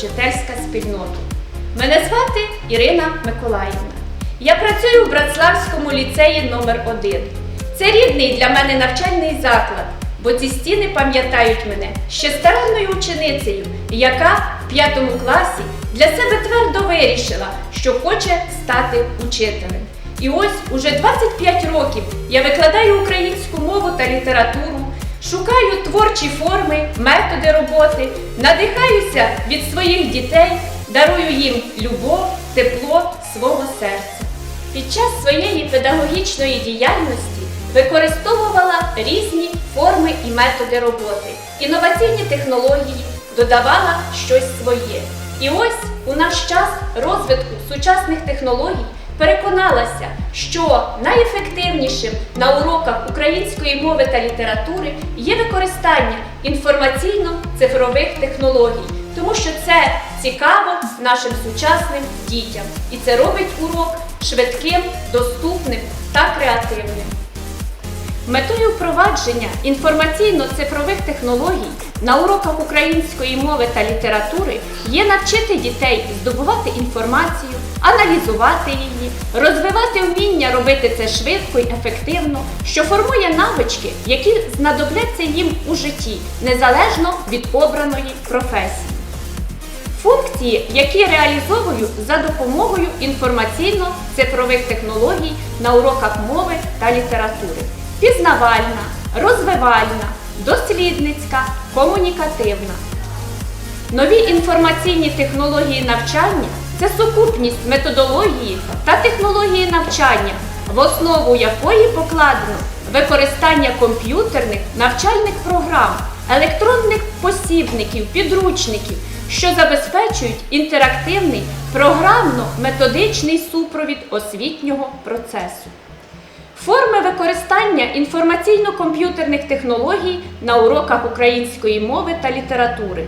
шановна учительська спільнота. Мене звати Ірина Миколаївна. Я працюю в Братславському ліцеї номер 1 Це рідний для мене навчальний заклад, бо ці стіни пам'ятають мене ще старанною ученицею, яка в п'ятому класі для себе твердо вирішила, що хоче стати учителем. І ось уже 25 років я викладаю українську мову та літературу, шукаю творчі форми, методи роботи, надихаюся від своїх дітей, дарую їм любов, тепло свого серця. Під час своєї педагогічної діяльності використовувала різні форми і методи роботи, інноваційні технології, додавала щось своє. І ось у наш час розвитку сучасних технологій переконалася, що найефективнішим на уроках української мови та літератури є використання інформаційно-цифрових технологій, тому що це цікаво нашим сучасним дітям, і це робить урок швидким, доступним та креативним. Метою впровадження інформаційно-цифрових технологій на уроках української мови та літератури є навчити дітей здобувати інформацію, аналізувати її, розвивати вміння робити це швидко і ефективно, що формує навички, які знадобляться їм у житті, незалежно від обраної професії. Функції, які реалізовую за допомогою інформаційно-цифрових технологій на уроках мови та літератури. Пізнавальна, розвивальна, дослідницька, комунікативна. Нові інформаційні технології навчання це сукупність методології та технології навчання, в основу якої покладено використання комп'ютерних навчальних програм, електронних посібників, підручників, що забезпечують інтерактивний програмно-методичний супровід освітнього процесу. Форми використання інформаційно-комп'ютерних технологій на уроках української мови та літератури,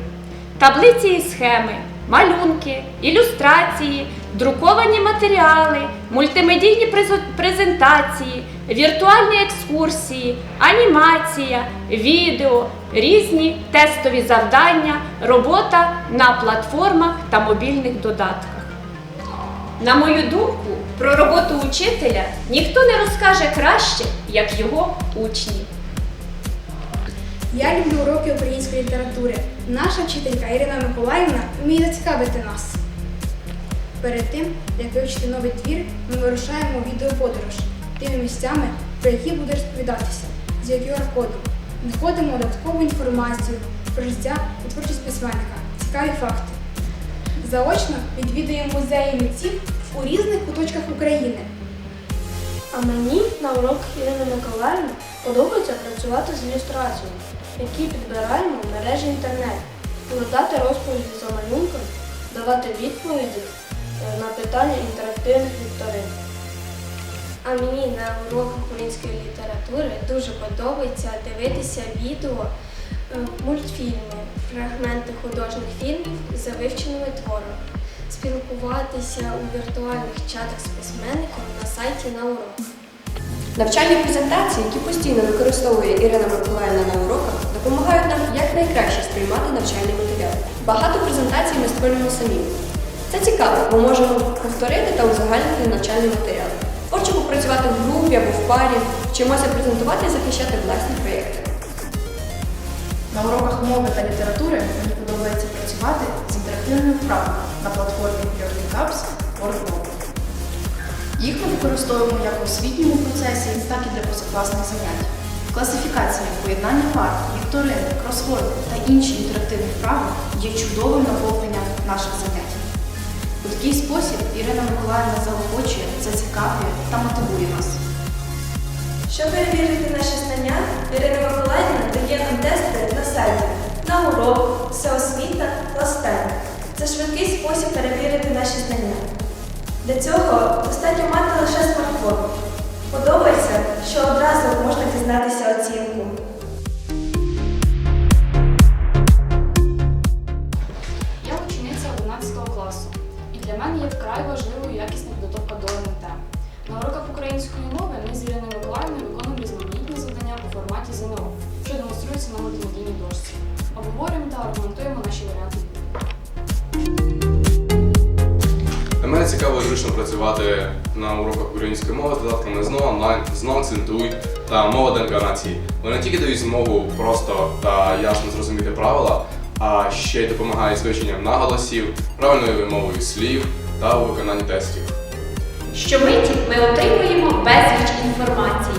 таблиці і схеми, малюнки, ілюстрації, друковані матеріали, мультимедійні презентації, віртуальні екскурсії, анімація, відео, різні тестові завдання, робота на платформах та мобільних додатках. На мою думку, про роботу учителя ніхто не розкаже краще, як його учні. Я люблю уроки української літератури. Наша вчителька Ірина Миколаївна вміє зацікавити нас. Перед тим, як вивчити новий твір, ми вирушаємо відеоподорож тими місцями, про які буде розповідатися, з QR-кодом. Знаходимо додаткову інформацію про життя і творчість письменника, цікаві факти. Заочно відвідуємо музеї митців у різних куточках України. А мені на уроках Ірини Миколаївни подобається працювати з ілюстраціями, які підбираємо в мережі інтернет, викладати розповіді за малюнками, давати відповіді е, на питання інтерактивних вікторин. А мені на уроках української літератури дуже подобається дивитися відео, е, мультфільми, фрагменти художніх фільмів за вивченими творами, спілкуватися у віртуальних чатах з письменником на сайті на урок. Навчальні презентації, які постійно використовує Ірина Миколаївна на уроках, допомагають нам якнайкраще сприймати навчальний матеріал. Багато презентацій ми створюємо самі. Це цікаво, бо можемо повторити та узагальнити навчальний матеріал. Творчо попрацювати в групі або в парі, вчимося презентувати і захищати власні проєкти. На уроках мови та літератури подобається працювати з інтерактивними вправами на платформі Learning Cups WordMove. Їх ми використовуємо як у освітньому процесі, так і для позакласних занять. Класифікація, поєднання пар, вікторини, кросворди та інші інтерактивні вправи є чудовим наповненням наших занять. У такий спосіб Ірина Миколаївна заохочує, зацікавлює та мотивує нас. Щоб перевірити наші знання, Ірина Миколаївна дає нам тести на сайті на урок, всеосвіта, ластен. Це швидкий спосіб перевірити наші знання. Для цього достатньо мати лише смартфон. Подобається, що одразу можна дізнатися оцінку. демонструється на металургійній дошці. Обговорюємо та аргументуємо наші варіанти. Для мене цікаво і зручно працювати на уроках української мови з додатками знову онлайн, з нонцентуй та мова деканації. Вони не тільки дають змогу просто та ясно зрозуміти правила, а ще й допомагають з вивченням наголосів, правильною вимовою слів та у виконанні тестів. Щомиті ми отримуємо безліч інформації.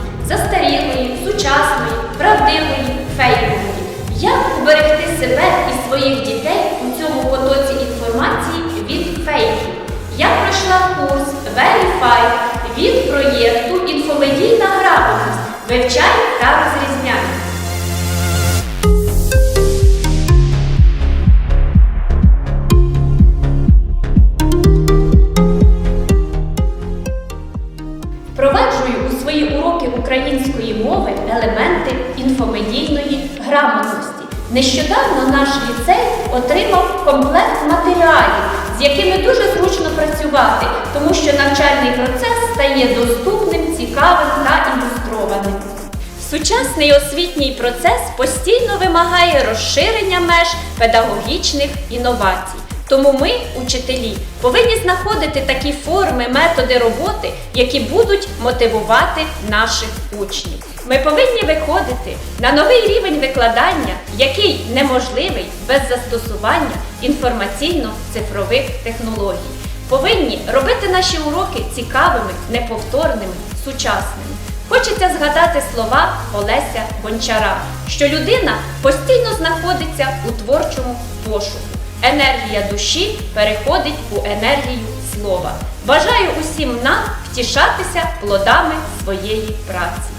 Своїх дітей у цьому потоці інформації від фейків? Я пройшла курс Verify від проєкту Інфомедійна грамотність. Вивчай та розрізняй. Впроваджую у свої уроки української мови елементи інфомедійної грамотності. Нещодавно наш ліцей отримав комплект матеріалів, з якими дуже зручно працювати, тому що навчальний процес стає доступним, цікавим та ілюстрованим. Сучасний освітній процес постійно вимагає розширення меж педагогічних інновацій. Тому ми, учителі, повинні знаходити такі форми, методи роботи, які будуть мотивувати наших учнів. Ми повинні виходити на новий рівень викладання, який неможливий без застосування інформаційно-цифрових технологій. Повинні робити наші уроки цікавими, неповторними, сучасними. Хочеться згадати слова Олеся Гончара, що людина постійно знаходиться у творчому пошуку. Енергія душі переходить у енергію слова. Бажаю усім нам втішатися плодами своєї праці.